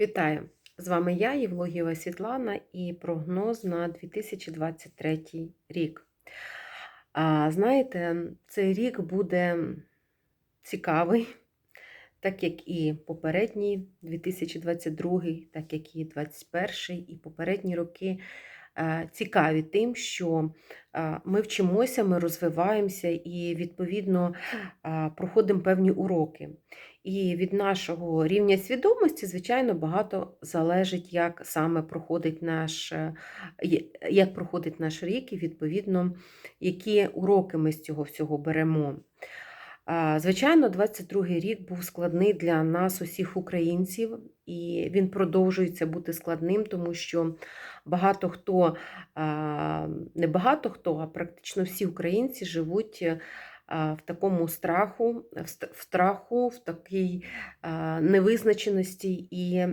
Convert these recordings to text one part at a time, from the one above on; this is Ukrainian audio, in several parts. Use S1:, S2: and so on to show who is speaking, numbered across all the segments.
S1: Вітаю! З вами я, Євлогієва Світлана, і прогноз на 2023 рік. А, Знаєте, цей рік буде цікавий, так як і попередній 2022, так як і 2021, і попередні роки цікаві тим, що ми вчимося, ми розвиваємося і, відповідно, проходимо певні уроки. І від нашого рівня свідомості, звичайно, багато залежить, як саме проходить наш е, як проходить наш рік, і відповідно, які уроки ми з цього всього беремо. Звичайно, 22-й рік був складний для нас, усіх українців, і він продовжується бути складним, тому що багато хто, не багато хто, а практично всі українці живуть в такому страху, в страху, в такій невизначеності, і,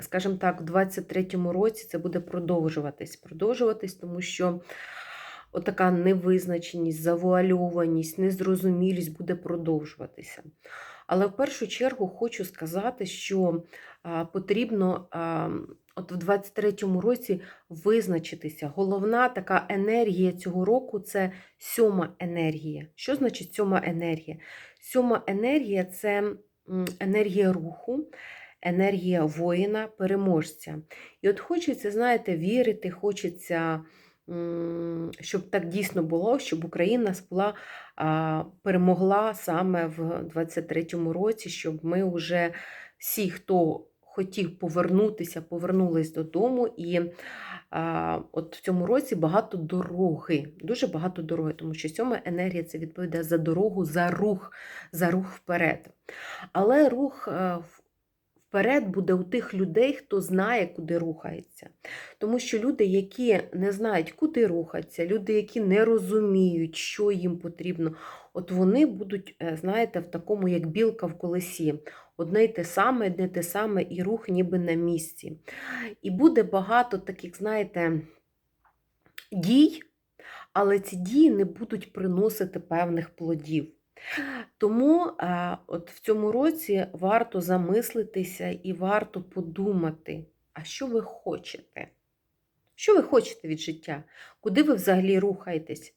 S1: скажімо так, в 23-му році це буде продовжуватись. Продовжуватись, тому що отака невизначеність, завуальованість, незрозумілість буде продовжуватися. Але в першу чергу хочу сказати, що потрібно от в 23-му році визначитися. Головна така енергія цього року це сьома енергія. Що значить сьома енергія? Сьома енергія це енергія руху, енергія воїна, переможця. І от хочеться, знаєте, вірити, хочеться. Щоб так дійсно було, щоб Україна була, перемогла саме в 23-му році, щоб ми вже всі, хто хотів повернутися, повернулись додому. І а, от в цьому році багато дороги, дуже багато дороги, тому що сьома енергія це відповідає за дорогу, за рух, за рух вперед. Але рух е, вперед буде у тих людей, хто знає, куди рухається. Тому що люди, які не знають, куди рухатися, люди, які не розуміють, що їм потрібно, от вони будуть, е, знаєте, в такому, як білка в колесі. Одне й те саме, одне те саме, і рух ніби на місці. І буде багато таких, знаєте, дій, але ці дії не будуть приносити певних плодів. Тому от в цьому році варто замислитися і варто подумати, а що ви хочете? Що ви хочете від життя? Куди ви взагалі рухаєтесь?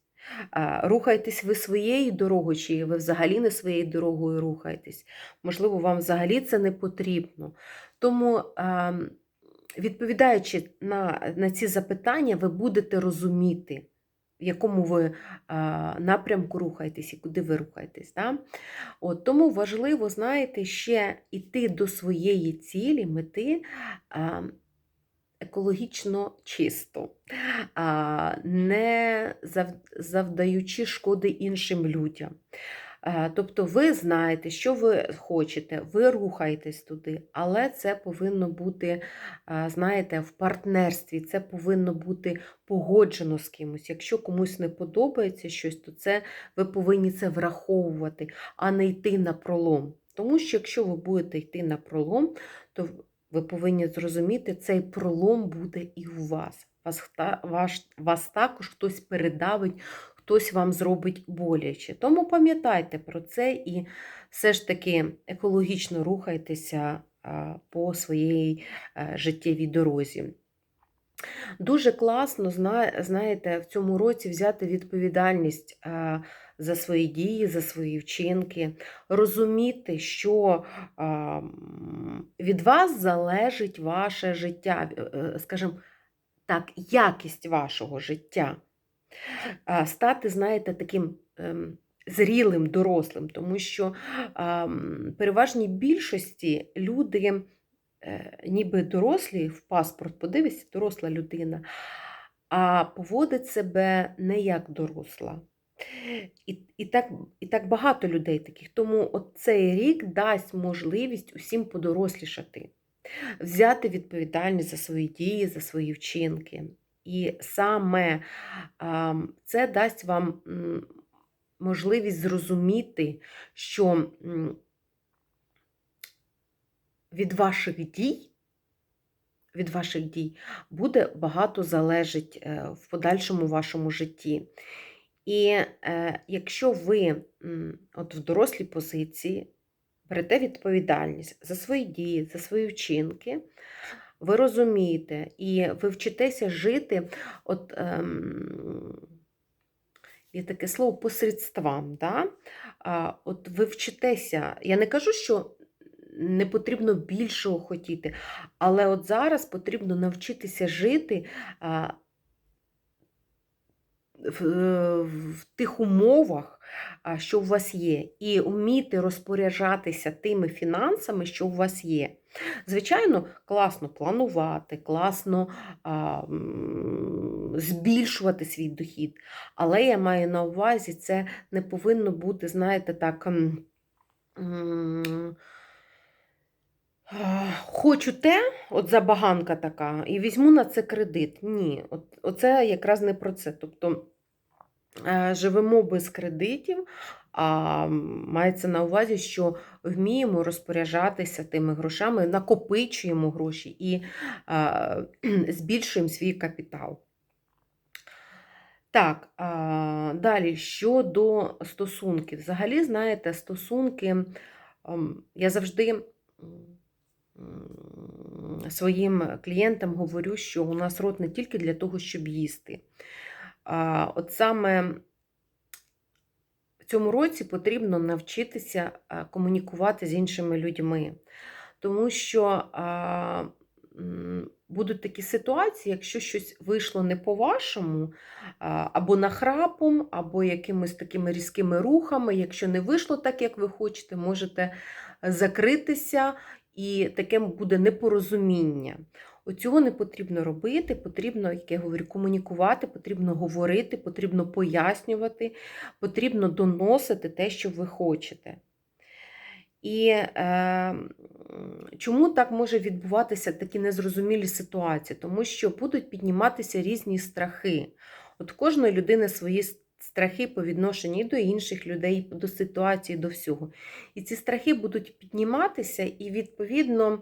S1: Рухаєтесь ви своєю дорогою, чи ви взагалі не своєю дорогою рухаєтесь? Можливо, вам взагалі це не потрібно. Тому, відповідаючи на, на ці запитання, ви будете розуміти в якому ви напрямку рухаєтесь і куди ви рухаєтесь. Да? От, Тому важливо, знаєте, ще йти до своєї цілі, мети екологічно чисто, не завдаючи шкоди іншим людям. Е, тобто ви знаєте, що ви хочете, ви рухаєтесь туди, але це повинно бути, е, знаєте, в партнерстві, це повинно бути погоджено з кимось. Якщо комусь не подобається щось, то це ви повинні це враховувати, а не йти на пролом. Тому що якщо ви будете йти на пролом, то ви повинні зрозуміти, цей пролом буде і у вас. Вас, вас, вас також хтось передавить, хтось вам зробить боляче. Тому пам'ятайте про це і все ж таки екологічно рухайтеся по своїй е, життєвій дорозі. Дуже класно, знаєте, в цьому році взяти відповідальність е, за свої дії, за свої вчинки, розуміти, що від вас залежить ваше життя, е, скажімо так, якість вашого життя стати, знаєте, таким ем, зрілим, дорослим, тому що переважній більшості люди, е, ніби дорослі в паспорт, подивися, доросла людина, а поводить себе не як доросла. І і, так і так багато людей таких. Тому от цей рік дасть можливість усім подорослішати, взяти відповідальність за свої дії, за свої вчинки. І саме це дасть вам можливість зрозуміти, що від ваших дій, від ваших дій буде багато залежить е, в подальшому вашому житті. І е, якщо ви от в дорослій позиції, берете відповідальність за свої дії, за свої вчинки, ви розумієте, і ви вчитеся жити, от ем, є таке слово посредствам. Да? А, от ви вчитеся, я не кажу, що не потрібно більшого хотіти, але от зараз потрібно навчитися жити в, е, в тих умовах, що у вас є, і вміти розпоряджатися тими фінансами, що у вас є. Звичайно, класно планувати, класно а, збільшувати свій дохід, але я маю на увазі, це не повинно бути, знаєте, так. м, Хочу те, от забаганка така, і візьму на це кредит. Ні, от, оце якраз не про це. Тобто е, живемо без кредитів, а мається на увазі, що вміємо розпоряджатися тими грошами, накопичуємо гроші і е, збільшуємо свій капітал. Так, а, далі щодо стосунків. Взагалі, знаєте, стосунки, ем, я завжди своїм клієнтам говорю, що у нас рот не тільки для того, щоб їсти. От саме в цьому році потрібно навчитися комунікувати з іншими людьми. Тому що будуть такі ситуації, якщо щось вийшло не по-вашому, або нахрапом, або якимись такими різкими рухами. Якщо не вийшло так, як ви хочете, можете закритися, і таке буде непорозуміння. Оцього не потрібно робити, потрібно, як я говорю, комунікувати, потрібно говорити, потрібно пояснювати, потрібно доносити те, що ви хочете. І е, чому так може відбуватися такі незрозумілі ситуації? Тому що будуть підніматися різні страхи. От кожної людини свої страхи по відношенню до інших людей, до ситуації, до всього. І ці страхи будуть підніматися, і, відповідно,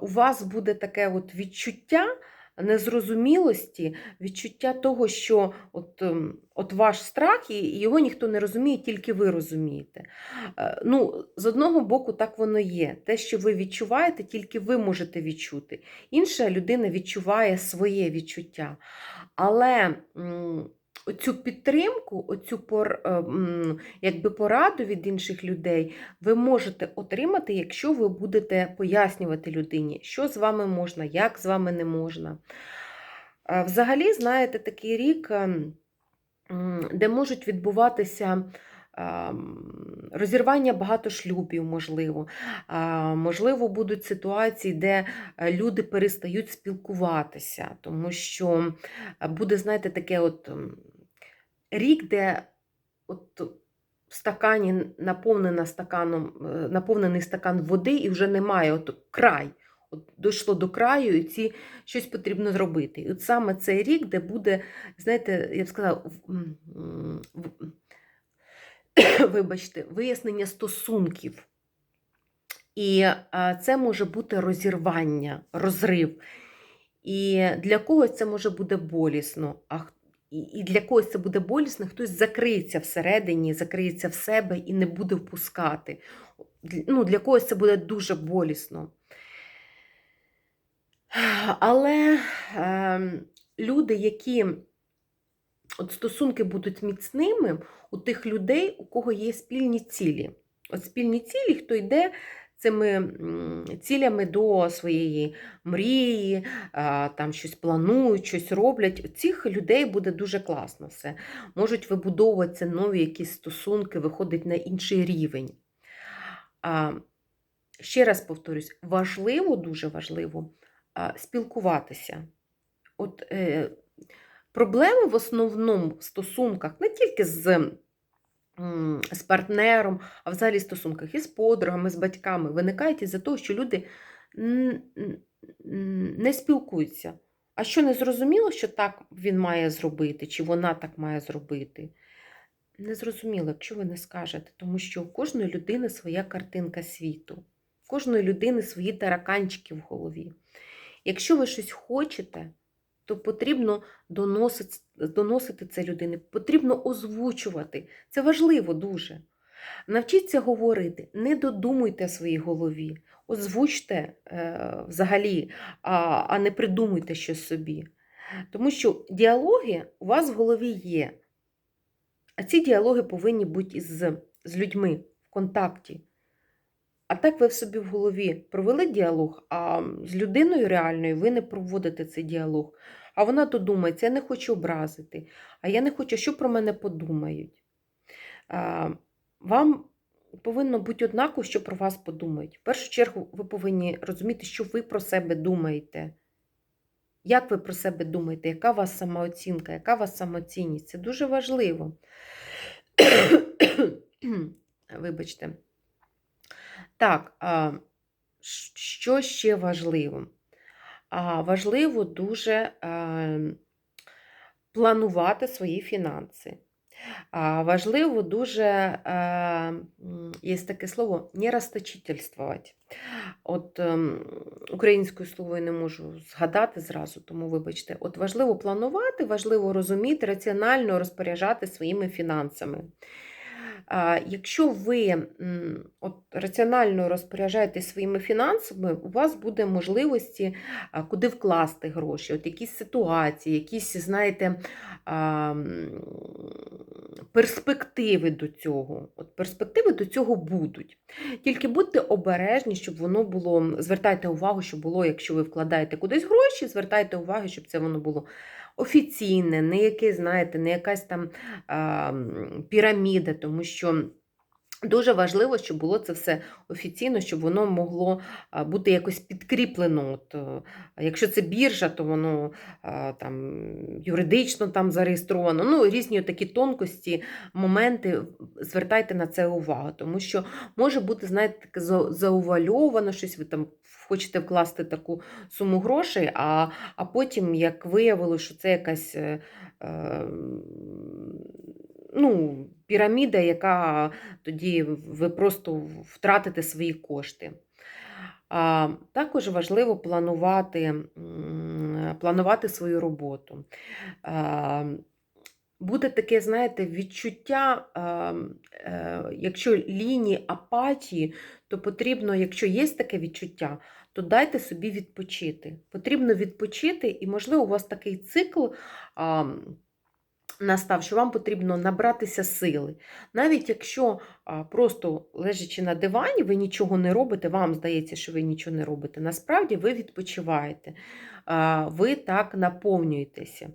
S1: у вас буде таке от відчуття незрозумілості, відчуття того, що от, ем, от ваш страх, і його ніхто не розуміє, тільки ви розумієте. Е, Ну, З одного боку, так воно є. Те, що ви відчуваєте, тільки ви можете відчути. Інша людина відчуває своє відчуття. Але оцю підтримку, оцю пор, е, якби пораду від інших людей ви можете отримати, якщо ви будете пояснювати людині, що з вами можна, як з вами не можна. Взагалі, знаєте, такий рік, ем, де можуть відбуватися. ем, Розірвання багато шлюбів, можливо. Можливо, будуть ситуації, де е, люди перестають спілкуватися, тому що е, буде, знаєте, таке от рік, де от в стакані наповнена стаканом, е, наповнений стакан води і вже немає от край. От Дійшло до краю, і ці щось потрібно зробити. І от саме цей рік, де буде, знаєте, я б сказала, вибачте, вияснення стосунків. І це може бути розірвання, розрив. І для когось це може бути болісно, а і для когось це буде болісно, хтось закриється всередині, закриється в себе і не буде впускати. Ну, для когось це буде дуже болісно. Але е, люди, які от стосунки будуть міцними у тих людей, у кого є спільні цілі. От спільні цілі, хто йде цими цілями до своєї мрії, там щось планують, щось роблять. У цих людей буде дуже класно все. Можуть вибудовуватися нові якісь стосунки, виходить на інший рівень. Ще раз повторюсь, важливо, дуже важливо спілкуватися. От е, проблеми в основному в стосунках не тільки з, з партнером, а взагалі стосунках із подругами, з батьками виникають із-за того, що люди не спілкуються. А що не зрозуміло, що так він має зробити, чи вона так має зробити? Не зрозуміло, якщо ви не скажете, тому що у кожної людини своя картинка світу, у кожної людини свої тараканчики в голові. Якщо ви щось хочете, то потрібно доносити, доносити це людині, потрібно озвучувати. Це важливо дуже. Навчіться говорити, не додумуйте в своїй голові, озвучте е, взагалі, а, а не придумуйте щось собі. Тому що діалоги у вас в голові є. А ці діалоги повинні бути з, з людьми в контакті. А так ви в собі в голові провели діалог, а з людиною реальною ви не проводите цей діалог. А вона то думається, я не хочу образити, а я не хочу, що про мене подумають. Вам повинно бути однаково, що про вас подумають. В першу чергу, ви повинні розуміти, що ви про себе думаєте. Як ви про себе думаєте, яка у вас самооцінка, яка у вас самоцінність? Це дуже важливо. Вибачте. Так, що ще важливо? Важливо дуже планувати свої фінанси. Важливо дуже, є таке слово, не расточительствувати. От ем, українською словою не можу згадати зразу, тому вибачте, от важливо планувати, важливо розуміти, раціонально розпоряджати своїми фінансами. Якщо ви от, раціонально розпоряджаєтесь своїми фінансами, у вас буде можливості куди вкласти гроші, от якісь ситуації, якісь, знаєте, перспективи до цього. Перспективи до цього будуть. Тільки будьте обережні, щоб воно було, звертайте увагу, щоб було, якщо ви вкладаєте кудись гроші, звертайте увагу, щоб це воно було офіційне, не яке, знаєте, не якась там а, піраміда, тому що. Дуже важливо, щоб було це все офіційно, щоб воно могло бути якось підкріплено. От, е, Якщо це біржа, то воно там юридично там зареєстровано. Ну, Різні такі тонкості, моменти, звертайте на це увагу, тому що може бути, знаєте, таке заувальовано, щось ви там хочете вкласти таку суму грошей, а а потім, як виявилося, що це якась. Е, е, ну, піраміда, яка тоді ви просто втратите свої кошти. Також важливо планувати планувати свою роботу. Буде таке, знаєте, відчуття, е, якщо лінії апатії, то потрібно, якщо є таке відчуття, то дайте собі відпочити. Потрібно відпочити, і, можливо, у вас такий цикл настав, що вам потрібно набратися сили. Навіть якщо просто лежачи на дивані, ви нічого не робите, вам здається, що ви нічого не робите. Насправді ви відпочиваєте, ви так наповнюєтеся.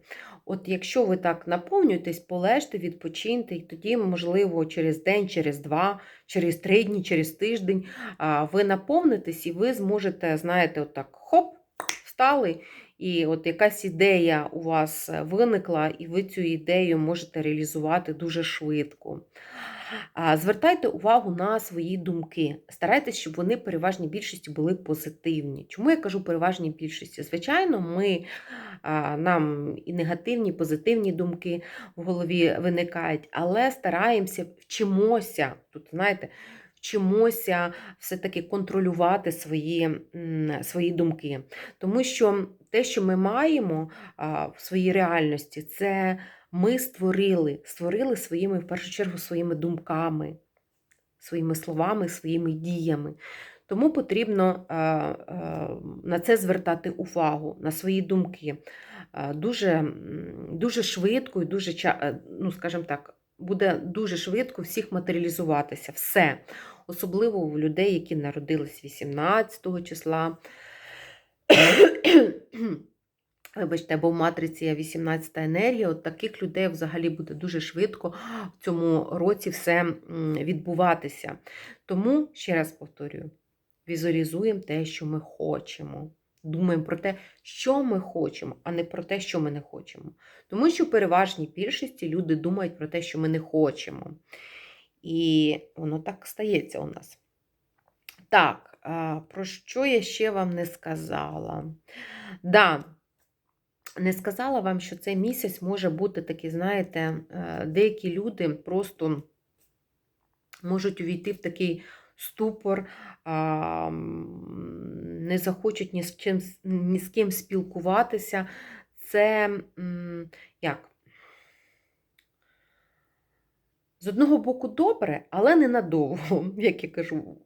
S1: От Якщо ви так наповнюєтесь, полежте, відпочиньте, і тоді, можливо, через день, через два, через три дні, через тиждень ви наповнитесь і ви зможете, знаєте, отак хоп, встали і от якась ідея у вас е, виникла, і ви цю ідею можете реалізувати дуже швидко. Звертайте увагу на свої думки. Старайтесь, щоб вони переважній більшості були позитивні. Чому я кажу переважній більшості? Звичайно, ми, нам і негативні, і позитивні думки в голові виникають, але стараємося, вчимося. Тут, знаєте, вчимося все-таки контролювати свої свої думки. Тому що те, що ми маємо в своїй реальності, це ми створили, створили своїми, в першу чергу, своїми думками, своїми словами, своїми діями. Тому потрібно на це звертати увагу, на свої думки. Дуже дуже швидко і дуже, ну, скажімо так, буде дуже швидко всіх матеріалізуватися. Все. Особливо у людей, які народились 18 числа. Вибачте, або в матриці є 18 енергія, от таких людей взагалі буде дуже швидко в цьому році все відбуватися. Тому, ще раз повторюю, візуалізуємо те, що ми хочемо. Думаємо про те, що ми хочемо, а не про те, що ми не хочемо. Тому що в переважній більшості люди думають про те, що ми не хочемо. І воно так стається у нас. Так, про що я ще вам не сказала? Да, не сказала вам, що цей місяць може бути такий, знаєте, е, деякі люди просто можуть увійти в такий ступор, не захочуть ні з чим, ні з ким спілкуватися. Це як? З одного боку добре, але ненадовго, як я кажу.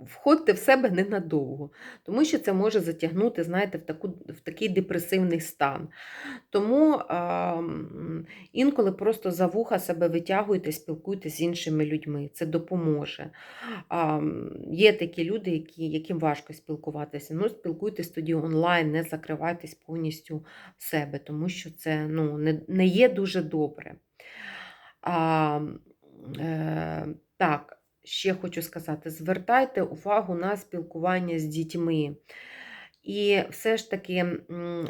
S1: Входьте в себе ненадовго, тому що це може затягнути, знаєте, в, таку, в такий депресивний стан. Тому а, інколи просто за вуха себе витягуйте, спілкуйтесь з іншими людьми. Це допоможе. А, є такі люди, які, яким важко спілкуватися. Ну, спілкуйтесь тоді онлайн, не закривайтесь повністю в себе, тому що це ну, не, не є дуже добре. Так, ще хочу сказати: звертайте увагу на спілкування з дітьми. І все ж таки,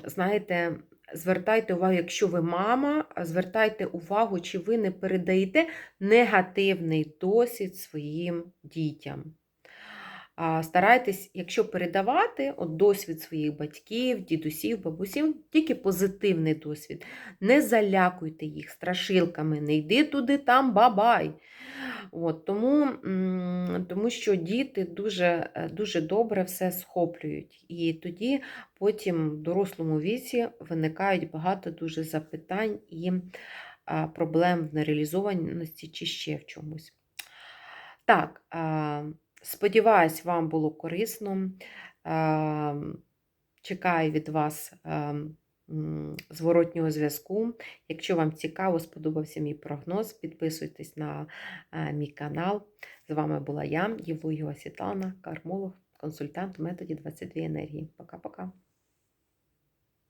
S1: знаєте, звертайте увагу, якщо ви мама, звертайте увагу, чи ви не передаєте негативний досвід своїм дітям. Старайтесь, якщо передавати от досвід своїх батьків, дідусів, бабусів, тільки позитивний досвід. Не залякуйте їх страшилками, не йди туди, там бабай. От, тому, тому що діти дуже, е, дуже добре все схоплюють. І тоді потім в дорослому віці виникають багато дуже запитань і проблем в нереалізованості чи ще в чомусь. Так, сподіваюсь, вам було корисно. Чекаю від вас зворотнього зв'язку. Якщо вам цікаво, сподобався мій прогноз, підписуйтесь на е, мій канал. З вами була я, Євлуєва Світлана, кармолог, консультант в методі 22 енергії. Пока-пока.